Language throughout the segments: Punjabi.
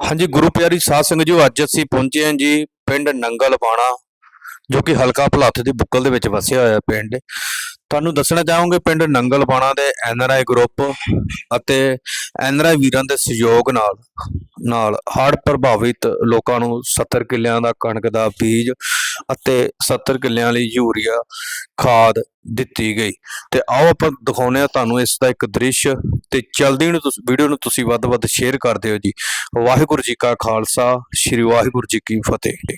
ਹਾਂਜੀ, ਗੁਰੂ ਪਿਆਰੀ ਸਾਧ ਸੰਗਤ ਜੀ, ਅੱਜ ਅਸੀਂ ਪਹੁੰਚੇ ਹਾਂ ਜੀ ਪਿੰਡ ਨੰਗਲ ਬਾਣਾ ਜੋ ਕਿ ਹਲਕਾ ਭਲਾਥ ਦੀ ਬੁੱਕਲ ਦੇ ਵਿੱਚ ਵਸਿਆ ਹੋਇਆ ਪਿੰਡ। ਤੁਹਾਨੂੰ ਦੱਸਣਾ ਚਾਹਾਂਗੇ ਪਿੰਡ ਨੰਗਲ ਬਾਣਾ ਦੇ ਐਨਆਰਆਈ ਗਰੁੱਪ ਅਤੇ ਐਨਆਰਆਈ ਵੀਰਾਂ ਦੇ ਸਹਿਯੋਗ ਨਾਲ ਨਾਲ ਹੜ੍ਹ ਪ੍ਰਭਾਵਿਤ ਲੋਕਾਂ ਨੂੰ 70 ਕਿੱਲਿਆਂ ਦਾ ਕਣਕ ਦਾ ਬੀਜ ਅਤੇ 70 ਕਿੱਲਿਆਂ ਲਈ ਯੂਰੀਆ ਖਾਦ ਦਿੱਤੀ ਗਈ। ਤੇ ਆਓ ਆਪਾਂ ਦਿਖਾਉਂਦੇ ਹਾਂ ਤੁਹਾਨੂੰ ਇਸ ਦਾ ਇੱਕ ਦ੍ਰਿਸ਼। ਤੇ ਚਲਦੀ ਨੂੰ ਤੁਸੀਂ, ਵੀਡੀਓ ਨੂੰ ਤੁਸੀਂ ਵੱਧ ਵੱਧ ਸ਼ੇਅਰ ਕਰ ਦਿਓ ਜੀ। ਵਾਹਿਗੁਰੂ ਜੀ ਕਾ ਖਾਲਸਾ, ਸ੍ਰੀ ਵਾਹਿਗੁਰੂ ਜੀ ਕੀ ਫਤਿਹ।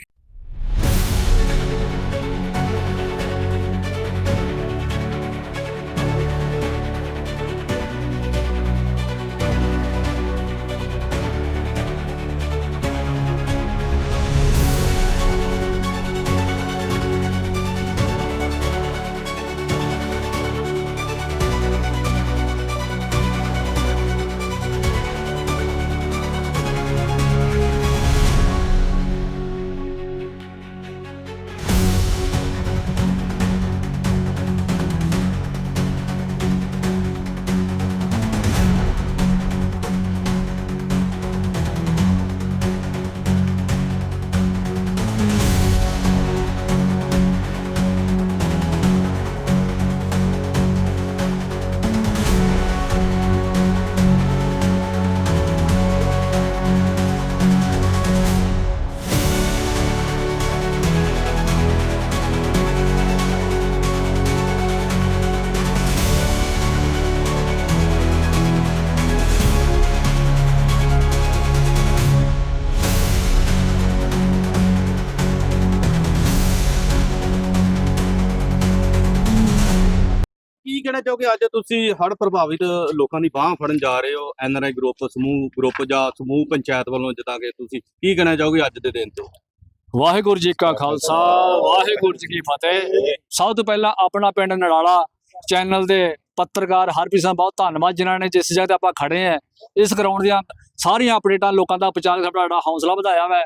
ਕਹਿਣਾ ਚਾਹੋਗੇ, ਅੱਜ ਤੁਸੀਂ ਹੜ੍ਹ ਪ੍ਰਭਾਵਿਤ ਲੋਕਾਂ ਦੀ ਬਾਹ ਫੜਨ ਜਾ ਰਹੇ ਹੋ ਐਨਆਰਆਈ ਗਰੁੱਪ, ਸਮੂਹ, ਗਰੁੱਪ ਜਾਂ ਸਮੂਹ ਪੰਚਾਇਤ ਵੱਲੋਂ ਜਿੱਦਾਂ ਕਿ ਤੁਸੀਂ, ਕੀ ਕਹਿਣਾ ਚਾਹੋਗੇ ਅੱਜ ਦੇ ਦਿਨ ਤੇ? ਵਾਹਿਗੁਰੂ ਜੀ ਕਾ ਖਾਲਸਾ, ਵਾਹਿਗੁਰੂ ਜੀ ਕੀ ਫਤਿਹ। ਸਭ ਤੋਂ ਪਹਿਲਾਂ ਆਪਣਾ ਪਿੰਡ ਨੜਾਲਾ ਚੈਨਲ ਦੇ ਪੱਤਰਕਾਰ ਹਰਪ੍ਰੀਤ ਸਿੰਘ, ਬਹੁਤ ਧੰਨਵਾਦ ਜਿਨ੍ਹਾਂ ਨੇ ਜਿਸ ਜਗ੍ਹਾ ਤੇ ਆਪਾਂ ਖੜੇ ਆ ਇਸ ਗਰਾਊਂਡ ਦੀਆਂ ਸਾਰੀਆਂ ਅਪਡੇਟਾਂ ਲੋਕਾਂ ਦਾ ਪਹੁੰਚਾ ਕੇ ਸਾਡਾ ਹੌਸਲਾ ਵਧਾਇਆ ਵਾ।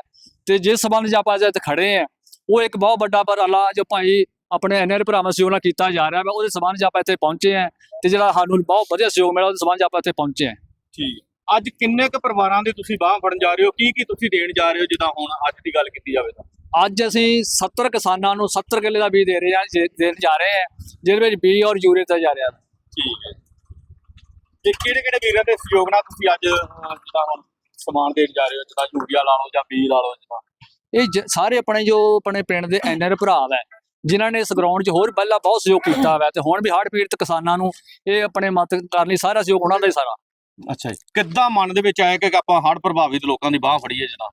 ਤੇ ਜਿਸ ਸਬੰਧ 'ਚ ਆਪਾਂ ਅੱਜ ਇੱਥੇ ਖੜੇ ਆ ਉਹ ਇੱਕ ਬਹੁਤ ਵੱਡਾ ਉਪਰਾਲਾ ਜੋ ਭਾਈ ਆਪਣੇ ਐਨਆਰ ਭਰਾਵਾਂ ਸਹਿਯੋਗ ਨਾਲ ਕੀਤਾ ਜਾ ਰਿਹਾ ਵਾ ਉਹਦੇ ਸਬੰਧ 'ਚ ਆਪਾਂ ਇੱਥੇ ਪਹੁੰਚੇ ਆ ਤੇ ਜਿਹੜਾ ਸਾਨੂੰ ਬਹੁਤ ਵਧੀਆ ਸਹਿਯੋਗ ਮਿਲਿਆ ਉਹਦੇ ਸਬੰਧ 'ਚ ਆਪਾਂ ਇੱਥੇ ਪਹੁੰਚੇ ਆ ਠੀਕ। ਅੱਜ ਕਿੰਨੇ ਕੁ ਪਰਿਵਾਰਾਂ ਦੇ ਤੁਸੀਂ ਬਾਹ ਫੜਨ ਜਾ ਰਹੇ ਹੋ? ਕੀ ਕੀ ਤੁਸੀਂ ਦੇਣ ਜਾ ਰਹੇ ਹੋ ਜਿੱਦਾਂ ਹੁਣ ਅੱਜ ਦੀ ਗੱਲ ਕੀਤੀ ਜਾਵੇ ਤਾਂ? ਅੱਜ ਅਸੀਂ 70 ਕਿਸਾਨਾਂ ਨੂੰ 70 ਕਿੱਲੇ ਦਾ ਬੀਜ ਦੇ ਰਹੇ ਹਾਂ ਦੇਣ ਜਾ ਰਹੇ ਹਾਂ ਜਿਹਦੇ ਵਿੱਚ ਬੀਜ ਔਰ ਯੂਰੀਆ ਦਿੱਤਾ ਜਾ ਰਿਹਾ। ਠੀਕ ਹੈ। ਤੇ ਕਿਹੜੇ ਕਿਹੜੇ ਵੀਰਾਂ ਦੇ ਸਹਿਯੋਗ ਨਾਲ ਤੁਸੀਂ ਅੱਜ ਜਿੱਦਾਂ ਹੁਣ ਸਮਾਨ ਦੇਣ ਜਾ ਰਹੇ ਹੋ ਜਿੱਦਾਂ ਯੂਰੀਆ ਲਾ ਲਓ ਜਾਂ ਬੀਜ ਲਾ ਲਓ ਜਿੱਦਾਂ? ਇਹ ਸਾਰੇ ਆਪਣੇ ਜੋ ਆਪਣੇ ਪਿੰਡ ਦੇ ਐਨਆਰ ਭਰਾ ਵੈ ਜਿਨ੍ਹਾਂ ਨੇ ਇਸ ਗਰਾਊਂਡ 'ਚ ਹੋਰ ਪਹਿਲਾਂ ਬਹੁਤ ਸਹਿਯੋਗ ਕੀਤਾ ਵੈ ਤੇ ਹੁਣ ਵੀ ਹੜ੍ਹ ਪੀੜਤ ਕਿਸਾਨਾਂ ਨੂੰ ਇਹ ਆਪਣੇ ਮਤ ਕਰਨ ਲਈ, ਸਾਰਾ ਸਹਿਯੋਗ ਉਹਨਾਂ ਦਾ ਹੀ ਸਾਰਾ। ਅੱਛਾ ਜੀ। ਕਿੱਦਾਂ ਮਨ ਦੇ ਵਿੱਚ ਆਇਆ ਕਿ ਆਪਾਂ ਹੜ੍ਹ ਪ੍ਰਭਾਵਿਤ ਲੋਕਾਂ ਦੀ ਬਾਹ ਫੜੀਏ ਜਿੱਦਾਂ?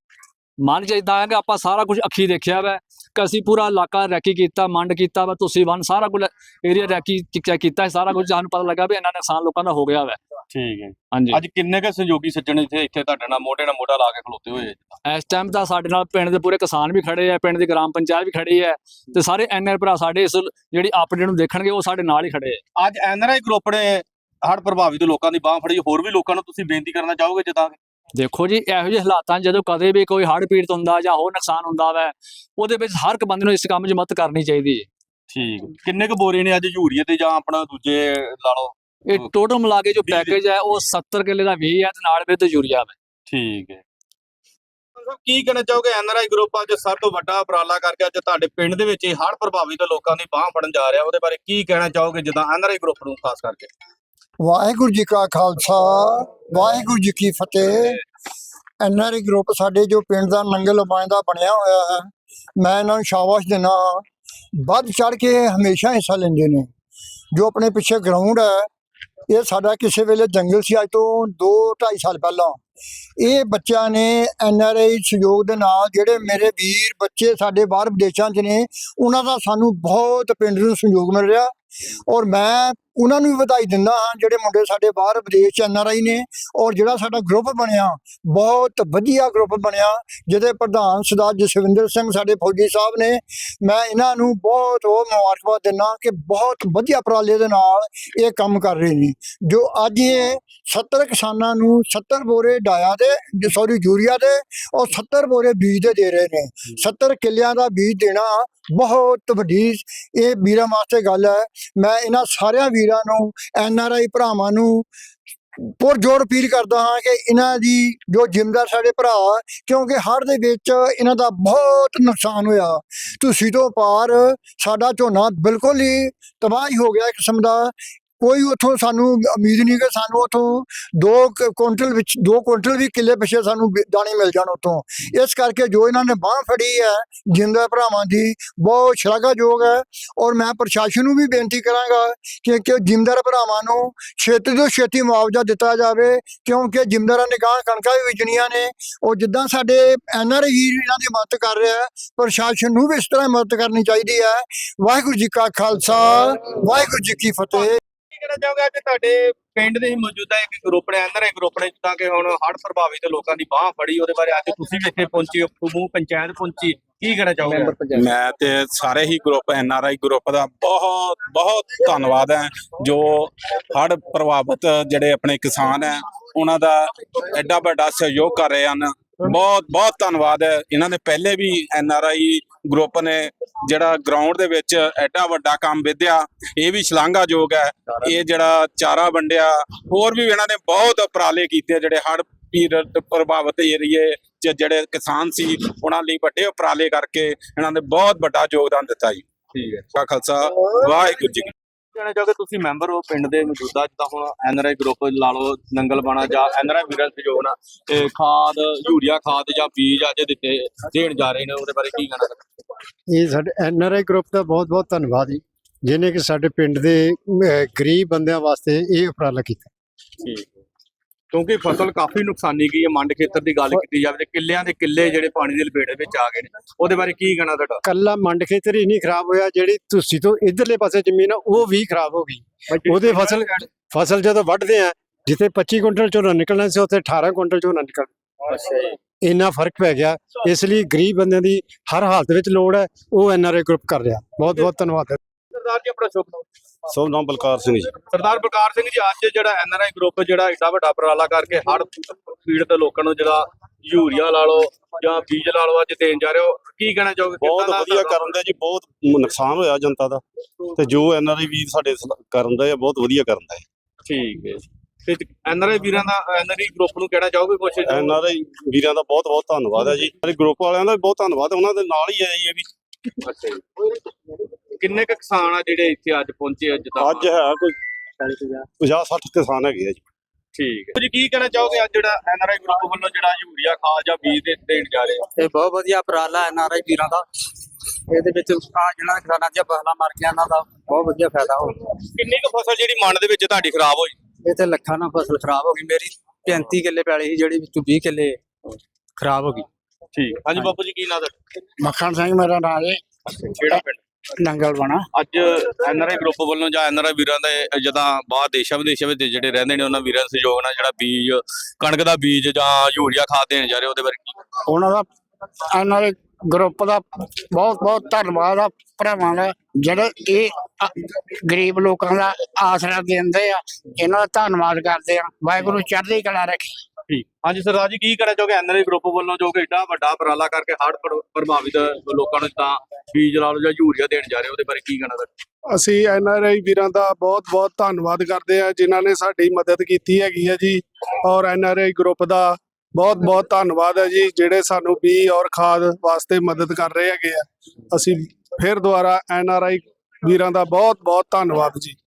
ਮਨ 'ਚ ਇਦਾਂ ਹੈ ਕਿ ਆਪਾਂ ਸਾਰਾ ਕੁਝ ਅੱਖੀ ਦੇਖਿਆ ਵੈ ਕਿ ਅਸੀਂ ਪੂਰਾ ਇਲਾਕਾ ਰੈਕੀ ਕੀਤਾ ਮੰਡ ਕੀਤਾ ਵਾ ਤੁਸੀਂ ਵਨ ਸਾਰਾ ਕੁਝ ਏਰੀਆ ਰੈਕੀ ਚੈੱਕ ਕੀਤਾ ਸਾਰਾ ਕੁਝ ਸਾਨੂੰ ਪਤਾ ਲੱਗਾ ਵੀ ਇੰਨਾ ਨੁਕਸਾਨ ਲੋਕਾਂ ਦਾ ਹੋ ਗਿਆ ਵੈ। ਠੀਕ ਹੈ। ਹਾਂਜੀ। ਅੱਜ ਕਿੰਨੇ ਕੁ ਸਹਿਯੋਗੀ ਸੱਜਣ ਇੱਥੇ ਇੱਥੇ ਤੁਹਾਡੇ ਨਾਲ ਮੋਢੇ ਨਾਲ ਮੋਢਾ ਲਾ ਕੇ ਖਲੋਤੇ ਹੋਏ ਆ? ਇਸ ਟਾਈਮ ਤਾਂ ਸਾਡੇ ਨਾਲ ਪਿੰਡ ਦੇ ਪੂਰੇ ਕਿਸਾਨ ਵੀ ਖੜੇ ਆ ਪਿੰਡ ਦੀ ਗ੍ਰਾਮ ਪੰਚਾਇਤ ਵੀ ਖੜੀ ਹੈ ਤੇ ਸਾਰੇ ਐਨਆਰ ਭਰਾ ਸਾਡੇ ਇਸ ਜਿਹੜੀ ਅਪਡੇਟ ਨੂੰ ਦੇਖਣਗੇ ਉਹ ਸਾਡੇ ਨਾਲ ਹੀ ਖੜੇ ਆ। ਅੱਜ ਐਨਆਰਆਈ ਗਰੁੱਪ ਨੇ ਹੜ੍ਹ ਪ੍ਰਭਾਵਿਤ ਲੋਕਾਂ ਦੀ ਬਾਹ ਫੜੀ ਹੋਰ ਵੀ ਲੋਕਾਂ ਨੂੰ ਤੁਸੀਂ ਬੇਨਤੀ ਕਰਨਾ ਚਾਹੋਗੇ ਜਿੱਦਾਂ ਦੇਖੋ ਜੀ ਇਹੋ ਜਿਹੇ ਹਾਲਾਤਾਂ ਜਦੋਂ ਕਦੇ ਵੀ ਕੋਈ ਹੜ੍ਹ ਪੀੜਤ ਹੁੰਦਾ ਜਾਂ ਹੋਰ ਨੁਕਸਾਨ ਹੁੰਦਾ ਵੈ ਉਹਦੇ ਵਿੱਚ ਹਰ ਇੱਕ ਬੰਦੇ ਨੂੰ ਇਸ ਕੰਮ 'ਚ ਮਦਦ ਕਰਨੀ ਚਾਹੀਦੀ ਹੈ ਠੀਕ। ਕਿੰਨੇ ਕੁ ਬੋਰੇ ਨੇ ਅੱਜ ਯੂਰੀਆ ਤੇ ਜਾਂ ਆਪਣਾ ਦੂਜੇ ਲਾ ਲਓ? ਇਹ ਟੋਟਲ ਮਿਲਾ ਕੇ ਜੋ ਪੈਕੇਜ ਹੈ ਉਹ 70 ਕਿੱਲੇ ਦਾ 20 ਹੈ ਤੇ ਨਾਲ ਵਿੱਚ ਯੂਰੀਆ ਹੈ ਠੀਕ ਹੈ ਕੀ ਕਹਿਣਾ ਚਾਹੋਗੇ ਐਨਆਰਆਈ ਗਰੁੱਪ ਅੱਜ ਸਭ ਤੋਂ ਵੱਡਾ ਉਪਰਾਲਾ ਕਰਕੇ ਅੱਜ ਤੁਹਾਡੇ ਪਿੰਡ ਦੇ ਵਿੱਚ ਇਹ ਹੜ੍ਹ ਪ੍ਰਭਾਵਿਤ ਲੋਕਾਂ ਦੀ ਬਾਹ ਫੜਨ ਜਾ ਰਿਹਾ ਉਹਦੇ ਬਾਰੇ ਕੀ ਕਹਿਣਾ ਚਾਹੋਗੇ ਜਿੱਦਾਂ ਐਨਆਰਆਈ ਗਰੁੱਪ ਨੂੰ ਖਾਸ ਕਰਕੇ? ਵਾਹਿਗੁਰੂ ਜੀ ਕਾ ਖਾਲਸਾ, ਵਾਹਿਗੁਰੂ ਜੀ ਕੀ ਫਤਿਹ। ਐਨਆਰਆਈ ਗਰੁੱਪ ਸਾਡੇ ਜੋ ਪਿੰਡ ਦਾ ਨੰਗਲ ਦਾ ਬਣਿਆ ਹੋਇਆ ਹੈ, ਮੈਂ ਇਹਨਾਂ ਨੂੰ ਸ਼ਾਬਾਸ਼ ਦਿੰਦਾ ਹਾਂ। ਵੱਧ ਚੜ ਕੇ ਹਮੇਸ਼ਾ ਹਿੱਸਾ ਲੈਂਦੇ ਨੇ। ਜੋ ਆਪਣੇ ਪਿੱਛੇ ਗਰਾਊਂਡ ਹੈ, ਇਹ ਸਾਡਾ ਕਿਸੇ ਵੇਲੇ ਜੰਗਲ ਸੀ ਅੱਜ ਤੋਂ 2 2.5 ਸਾਲ ਪਹਿਲਾਂ। ਇਹ ਬੱਚਿਆਂ ਨੇ ਐਨਆਰਆਈ ਸਹਿਯੋਗ ਦੇ ਨਾਲ ਜਿਹੜੇ ਮੇਰੇ ਵੀਰ ਬੱਚੇ ਸਾਡੇ ਬਾਹਰ ਵਿਦੇਸ਼ਾਂ 'ਚ ਨੇ, ਉਹਨਾਂ ਦਾ ਸਾਨੂੰ ਬਹੁਤ ਪਿੰਡ ਨੂੰ ਸਹਿਯੋਗ ਮਿਲ ਰਿਹਾ। ਔਰ ਮੈਂ ਉਹਨਾਂ ਨੂੰ ਵੀ ਵਧਾਈ ਦਿੰਦਾ ਹਾਂ, ਜਿਹੜੇ ਮੁੰਡੇ ਸਾਡੇ ਬਾਹਰ ਵਿਦੇਸ਼ ਚ ਆਈ ਨੇ ਔਰ ਜਿਹੜਾ ਸਾਡਾ ਗਰੁੱਪ ਬਣਿਆ, ਬਹੁਤ ਵਧੀਆ ਗਰੁੱਪ ਬਣਿਆ, ਜਿਹਦੇ ਪ੍ਰਧਾਨ ਸਰਦਾਰ ਜਸਵਿੰਦਰ ਸਿੰਘ ਸਾਡੇ ਫੌਜੀ ਸਾਹਿਬ ਨੇ, ਮੈਂ ਇਹਨਾਂ ਨੂੰ ਬਹੁਤ ਬਹੁਤ ਮੁਬਾਰਕਬਾਦ ਦਿੰਦਾ ਕਿ ਬਹੁਤ ਵਧੀਆ ਉਪਰਾਲੇ ਦੇ ਨਾਲ ਇਹ ਕੰਮ ਕਰ ਰਹੇ ਨੇ, ਜੋ ਅੱਜ ਇਹ 70 ਕਿਸਾਨਾਂ ਨੂੰ 70 ਬੋਰੇ ਡਾਇਆ ਦੇ ਸੌਰੀ ਯੂਰੀਆ ਦੇ ਔਰ 70 ਬੋਰੇ ਬੀਜ ਦੇ ਦੇ ਰਹੇ ਨੇ 70 ਕਿੱਲਿਆਂ ਦਾ ਬੀਜ ਦੇਣਾ ਬਹੁਤ ਵੱਡੀ ਇਹ ਵੀਰਾਂ ਵਾਸਤੇ ਗੱਲ ਹੈ, ਮੈਂ ਇਹਨਾਂ ਸਾਰਿਆਂ ਵੀਰਾਂ ਨੂੰ, ਐਨ ਆਰ ਆਈ ਭਰਾਵਾਂ ਨੂੰ ਪੁਰ ਜ਼ੋਰ ਅਪੀਲ ਕਰਦਾ ਹਾਂ ਕਿ ਇਹਨਾਂ ਦੀ ਜੋ ਜ਼ਿੰਮੇਦਾਰ ਸਾਡੇ ਭਰਾ ਕਿਉਂਕਿ ਹੜ੍ਹ ਦੇ ਵਿੱਚ ਇਹਨਾਂ ਦਾ ਬਹੁਤ ਨੁਕਸਾਨ ਹੋਇਆ। ਤੁਸੀਂ ਤੋਂ ਪਾਰ ਸਾਡਾ ਝੋਨਾ ਬਿਲਕੁਲ ਹੀ ਤਬਾਹ ਹੀ ਹੋ ਗਿਆ ਕਿਸਮ ਦਾ। ਕੋਈ ਉਥੋਂ ਸਾਨੂੰ ਉਮੀਦ ਨਹੀਂ ਕਿ ਸਾਨੂੰ ਉਥੋਂ 2 ਕੁਇੰਟਲ ਵਿੱਚ 2 ਕੁਇੰਟਲ ਵੀ ਕਿੱਲੇ ਪਿੱਛੇ ਸਾਨੂੰ ਵੀ ਦਾਣੇ ਮਿਲ ਜਾਣ ਉਥੋਂ। ਇਸ ਕਰਕੇ ਜੋ ਇਹਨਾਂ ਨੇ ਬਾਹ ਫੜੀ ਹੈ, ਜਿੰਦਾ ਭਰਾਵਾਂ ਦੀ, ਬਹੁਤ ਸ਼ਲਾਘਾਯੋਗ ਹੈ ਔਰ ਮੈਂ ਪ੍ਰਸ਼ਾਸਨ ਨੂੰ ਵੀ ਬੇਨਤੀ ਕਰਾਂਗਾ ਕਿ ਕਿ ਜ਼ਿਮੀਂਦਾਰ ਭਰਾਵਾਂ ਨੂੰ ਛੇਤੀ ਤੋਂ ਛੇਤੀ ਮੁਆਵਜ਼ਾ ਦਿੱਤਾ ਜਾਵੇ, ਕਿਉਂਕਿ ਜ਼ਿਮੀਂਦਾਰਾਂ ਨੇ ਗਾਂ ਕਣਕਾਂ ਵੀ ਬੀਜਣੀਆਂ ਨੇ। ਉਹ ਜਿੱਦਾਂ ਸਾਡੇ ਐਨਆਰਆਈ ਵੀਰ ਇਹਨਾਂ ਦੀ ਮਦਦ ਕਰ ਰਿਹਾ ਪ੍ਰਸ਼ਾਸਨ ਨੂੰ ਵੀ ਇਸ ਤਰ੍ਹਾਂ ਮਦਦ ਕਰਨੀ ਚਾਹੀਦੀ ਹੈ। ਵਾਹਿਗੁਰੂ ਜੀ ਕਾ ਖਾਲਸਾ, ਵਾਹਿਗੁਰੂ ਜੀ ਕੀ ਫਤਿਹ। ਕਹਿਣਾ ਚਾਹੋਗੇ? ਅੱਜ ਤੁਹਾਡੇ ਪਿੰਡ ਦੇ ਮੌਜੂਦਾ ਇੱਕ ਗਰੁੱਪ ਨੇ ਐਨਆਰਆਈ ਗਰੁੱਪ ਨੇ ਜਿੱਦਾਂ ਕਿ ਹੁਣ ਹੜ੍ਹ ਪ੍ਰਭਾਵਿਤ ਲੋਕਾਂ ਦੀ ਬਾਹ ਫੜੀ, ਉਹਦੇ ਬਾਰੇ ਅੱਜ ਤੁਸੀਂ ਵੀ ਇੱਥੇ ਪਹੁੰਚੇ ਹੋ ਸਮੂਹ ਪੰਚਾਇਤ ਪਹੁੰਚੀ, ਕੀ ਕਹਿਣਾ ਚਾਹੋਗੇ? ਮੈਂ ਤੇ ਸਾਰੇ ਹੀ group N R I group ਦਾ ਬਹੁਤ ਬਹੁਤ ਧੰਨਵਾਦ ਹੈ, ਜੋ ਹੜ੍ਹ ਪ੍ਰਭਾਵਿਤ ਜਿਹੜੇ ਆਪਣੇ ਕਿਸਾਨ ਹੈ, ਉਹਨਾਂ ਦਾ ਐਡਾ ਵੱਡਾ ਸਹਿਯੋਗ ਕਰ ਰਹੇ ਹਨ। ਬਹੁਤ ਬਹੁਤ ਧੰਨਵਾਦ ਹੈ। ਇਹਨਾਂ ਨੇ ਪਹਿਲੇ ਵੀ ਐਨ ਆਰ ਆਈ ਗਰੁੱਪ ਨੇ ਜਿਹੜਾ ਗਰਾਊਂਡ ਦੇ ਵਿੱਚ ਐਡਾ ਵੱਡਾ ਕੰਮ ਵਿਧਿਆ ਇਹ ਵੀ ਸ਼ਲਾਘਾਯੋਗ ਹੈ। ਇਹ ਜਿਹੜਾ ਚਾਰਾ ਵੰਡਿਆ ਹੋਰ ਵੀ ਇਹਨਾਂ ਨੇ ਬਹੁਤ ਉਪਰਾਲੇ ਕੀਤੇ ਜਿਹੜੇ ਹੜ੍ਹ ਪੀੜਤ ਪ੍ਰਭਾਵਿਤ ਏਰੀਏ 'ਚ ਜਿਹੜੇ ਕਿਸਾਨ ਸੀ ਉਹਨਾਂ ਲਈ ਵੱਡੇ ਉਪਰਾਲੇ ਕਰਕੇ ਇਹਨਾਂ ਨੇ ਬਹੁਤ ਵੱਡਾ ਯੋਗਦਾਨ ਦਿੱਤਾ ਜੀ। ਠੀਕ ਹੈ। ਖਾਲਸਾ ਵਾਹਿਗੁਰੂ ਜੀ ਕਹਿਣਾ ਚਾਹੋਗੇ ਤੁਸੀਂ ਮੈਂਬਰ ਹੋ ਪਿੰਡ ਦੇ ਮੌਜੂਦਾ ਜਿੱਦਾਂ ਹੁਣ ਐਨਆਰਆਈ ਗਰੁੱਪ ਲਾ ਲਓ ਨੰਗਲ ਬਾਣਾ ਜਾਂ ਐਨਆਰਆਈ ਵੀਰਾਂ ਸਹਿਯੋਗ ਨਾਲ ਤੇ ਖਾਦ ਯੂਰੀਆ ਖਾਦ ਜਾਂ ਬੀਜ ਅੱਜ ਦਿੱਤੇ ਦੇਣ ਜਾ ਰਹੇ ਨੇ ਉਹਦੇ ਬਾਰੇ ਕੀ ਕਹਿਣਾ ਇਹ ਸਾਡੇ ਐਨਆਰਆਈ ਗਰੁੱਪ ਦਾ ਬਹੁਤ ਬਹੁਤ ਧੰਨਵਾਦ ਜੀ ਜਿਨੇ ਕਿ ਸਾਡੇ ਪਿੰਡ ਦੇ ਗਰੀਬ ਬੰਦਿਆਂ ਵਾਸਤੇ ਇਹ ਉਪਰਾਲਾ ਕੀਤਾ। ਠੀਕ। ਕਿਉਂਕਿ ਫਸਲ ਕਾਫੀ ਨੁਕਸਾਨੀ ਗਈ ਹੈ ਮੰਡ ਖੇਤਰ ਦੀ ਗੱਲ ਕੀਤੀ ਜਾਵੇ ਤੇ ਕਿੱਲਿਆਂ ਦੇ ਕਿੱਲੇ ਜਿਹੜੇ ਪਾਣੀ ਦੇ ਲਪੇਟ ਵਿੱਚ ਆ ਗਏ ਨੇ ਉਹਦੇ ਬਾਰੇ ਕੀ ਕਹਿਣਾ ਤੁਹਾਡਾ? ਕੱਲਾ ਮੰਡ ਖੇਤਰ ਹੀ ਨਹੀਂ ਖਰਾਬ ਹੋਇਆ ਜਿਹੜੀ ਤੁਸੀਂ ਤੋਂ ਇਧਰਲੇ ਪਾਸੇ ਜ਼ਮੀਨ ਆ ਉਹ ਵੀ ਖਰਾਬ ਹੋ ਗਈ। ਉਹਦੇ ਫਸਲ ਫਸਲ ਜਦੋਂ ਵੱਢਦੇ ਆ ਜਿੱਥੇ 25 ਕੁਇੰਟਲ ਝੋਨਾ ਨਿਕਲਣਾ ਸੀ ਉੱਥੇ 18 ਕੁਇੰਟਲ ਝੋਨਾ ਨਿਕਲ ਅੱਛਾ ਜੀ। ਇੰਨਾ ਫ਼ਰਕ ਪੈ ਗਿਆ ਇਸ ਲਈ ਗਰੀਬ ਬੰਦਿਆਂ ਦੀ ਹਰ ਹਾਲਤ ਵਿੱਚ ਲੋੜ ਹੈ ਉਹ ਐਨਆਰਆਈ ਗਰੁੱਪ ਕਰ ਰਿਹਾ। ਬਹੁਤ ਬਹੁਤ ਧੰਨਵਾਦ। ਸਰਦਾਰ ਜੀ ਆਪਣਾ ਸ਼ੁਭ ਨਾਮ। ਸਭ ਨਾਮ ਬਲਕਾਰ ਸਿੰਘ ਜੀ। ਸਰਦਾਰ ਬਲਕਾਰ ਸਿੰਘ ਜੀ ਅੱਜ ਜਿਹੜਾ ਐਨਆਰਆਈ ਗਰੁੱਪ ਜਿਹੜਾ ਏਡਾ ਵੱਡਾ ਉਪਰਾਲਾ ਕਰਕੇ ਹੜ ਪੀੜਤ ਲੋਕਾਂ ਨੂੰ ਜਿਹੜਾ ਯੂਰੀਆ ਲਾ ਲਓ ਜਾਂ ਬੀਜ ਲਾ ਲਓ ਅੱਜ ਦੇਣ ਜਾ ਰਹੇ ਹੋ। ਕੀ ਕਹਿਣਾ ਚਾਹੋਗੇ? ਬਹੁਤ ਵਧੀਆ ਕਰਨ ਦਾ ਜੀ ਬਹੁਤ ਨੁਕਸਾਨ ਹੋਇਆ ਜਨਤਾ ਦਾ। ਤੇ ਜੋ ਐਨਆਰਆਈ ਵੀਰ ਸਾਡੇ ਕਰਨ ਦਾ ਬਹੁਤ ਵਧੀਆ ਕਰਨ ਦਾ ਠੀਕ ਹੈ ਤੇ ਐਨਆਰਆਈ ਵੀਰਾਂ ਦਾ ਐਨਆਰਆਈ ਗਰੁੱਪ ਨੂੰ ਕਹਿਣਾ ਚਾਹੋਗੇ ਕੁਛ? ਐਨਆਰਆਈ ਵੀਰਾਂ ਦਾ ਬਹੁਤ ਬਹੁਤ ਧੰਨਵਾਦ ਹੈ ਜੀ। ਗਰੁੱਪ ਵਾਲਿਆਂ ਦਾ ਵੀ ਬਹੁਤ ਧੰਨਵਾਦ ਉਹਨਾਂ ਦੇ ਨਾਲ ਹੀ ਹੈ ਜੀ ਇਹ ਵੀ। ਅੱਛਾ ਜੀ। ਕਿੰਨੇ ਕੁ ਕਿਸਾਨ ਆ ਜਿਹੜੇ ਇੱਥੇ ਅੱਜ ਪਹੁੰਚੇ ਅੱਜ ਤੱਕ? ਅੱਜ ਹੈ ਕੋਈ 50 60 ਕਿਸਾਨ ਹੈਗੇ ਆ ਜੀ। ਠੀਕ ਹੈ। ਤੁਸੀਂ ਕੀ ਕਹਿਣਾ ਚਾਹੋਗੇ ਅੱਜ ਜਿਹੜਾ ਐਨਆਰਆਈ ਗਰੁੱਪ ਵੱਲੋਂ ਜਿਹੜਾ ਯੂਰੀਆ ਖਾਦ ਜਾਂ ਬੀਜ ਦੇ ਦੇਣ ਜਾ ਰਹੇ ਹੋ ਇਹ ਬਹੁਤ ਵਧੀਆ ਉਪਰਾਲਾ ਨਾਰਾ ਵੀਰਾਂ ਦਾ। ਇਹਦੇ ਵਿੱਚ ਆ ਜਿਹਨਾਂ ਕਿਸਾਨਾਂ ਦੀਆਂ ਫਸਲਾਂ ਮਰ ਗਈਆਂ ਉਹਨਾਂ ਦਾ ਬਹੁਤ ਵਧੀਆ ਫਾਇਦਾ ਹੋ ਕਿੰਨੀ ਕੁ ਫਸਲ ਜਿਹੜੀ ਮੰਡ ਦੇ ਵਿੱਚ ਤੁਹਾਡੀ ਖਰਾਬ ਹੋਈ? ਇਹ ਤੇ ਲੱਖਾਂ ਨਾਲ ਫਸਲ ਖਰਾਬ ਹੋ ਗਈ। ਮੇਰੀ 35 ਕਿੱਲੇ ਪੈਲੀ ਸੀ ਜਿਹੜੀ ਵਿੱਚੋਂ 20 ਕਿੱਲੇ ਖਰਾਬ ਹੋ ਗਈ। ਠੀਕ। ਹਾਂਜੀ ਬਾਪੂ ਜੀ ਕੀ ਨਾਂ ਤੁਹਾਡਾ? ਮੱਖਣ ਸਿੰਘ ਮੇਰਾ ਨਾਮ ਹੈ ਕਿਹੜਾ ਪਿੰਡ? ਨੰਗਲ ਬਣਾ। ਅੱਜ ਐਨਆਰਆਈ ਗਰੁੱਪ ਵੱਲੋਂ ਜਾਂ ਐਨਆਰਆਈ ਵੀਰਾਂ ਦੇ ਜਦਾਂ ਬਾਹਰ ਦੇਸ਼ਾਂ ਵਿਦੇਸ਼ਾਂ ਵਿੱਚ ਜਿਹੜੇ ਰਹਿੰਦੇ ਨੇ ਉਹਨਾਂ ਵੀਰਾਂ ਦੇ ਸਹਿਯੋਗ ਨਾਲ ਜਿਹੜਾ ਬੀਜ ਕਣਕ ਦਾ ਬੀਜ ਜਾਂ ਯੂਰੀਆ ਖਾਦ ਦੇਣ ਜਾ ਰਹੇ ਉਹਦੇ ਬਾਰੇ ਕੀ? ਉਹਨਾਂ ਦਾ ਦੇ ਗਰੁੱਪ ਦਾ ਬਹੁਤ ਬਹੁਤ ਧੰਨਵਾਦ ਆ ਭਰਾਵਾਂ ਦਾ ਜਿਹੜੇ ਇਹ ਗਰੀਬ ਲੋਕਾਂ ਦਾ ਆਸਰਾ ਦਿੰਦੇ ਆ ਇਹਨਾਂ ਦਾ ਧੰਨਵਾਦ ਕਰਦੇ ਆ। ਵਾਹਿਗੁਰੂ ਚੜ੍ਹਦੀ ਕਲਾ ਰੱਖੇ। ਠੀਕ। ਹਾਂਜੀ ਸਰਦਾਰ ਜੀ ਕੀ ਕਹਿਣਾ ਚਾਹੋਗੇ? ਐਨਆਰਆਈ ਗਰੁੱਪ ਵੱਲੋਂ ਜੋ ਕਿ ਏਡਾ ਵੱਡਾ ਉਪਰਾਲਾ ਕਰਕੇ ਹੜ੍ਹ ਪ੍ਰਭਾਵਿਤ ਲੋਕਾਂ ਨੂੰ ਤਾਂ ਬੀਜ ਲਾ ਲਓ ਜਾਂ ਯੂਰੀਆ ਦੇਣ ਜਾ ਰਹੇ ਉਹਦੇ ਬਾਰੇ ਕੀ ਕਹਿਣਾ ਤੁਹਾਡਾ ਅਸੀਂ ਐਨਆਰਆਈ ਵੀਰਾਂ ਦਾ ਬਹੁਤ-ਬਹੁਤ ਧੰਨਵਾਦ ਕਰਦੇ ਆ ਜਿਨ੍ਹਾਂ ਨੇ ਸਾਡੀ ਮਦਦ ਕੀਤੀ ਹੈਗੀ ਹੈ ਜੀ। ਔਰ ਐਨਆਰਆਈ ਗਰੁੱਪ ਦਾ ਬਹੁਤ-ਬਹੁਤ ਧੰਨਵਾਦ ਹੈ ਜੀ, ਜਿਹੜੇ ਸਾਨੂੰ ਬੀ ਔਰ ਖਾਦ ਵਾਸਤੇ ਮਦਦ ਕਰ ਰਹੇ ਹੈਗੇ ਆ। ਅਸੀਂ ਫਿਰ ਦੁਬਾਰਾ ਐਨਆਰਆਈ ਵੀਰਾਂ ਦਾ ਬਹੁਤ-ਬਹੁਤ ਧੰਨਵਾਦ ਜੀ।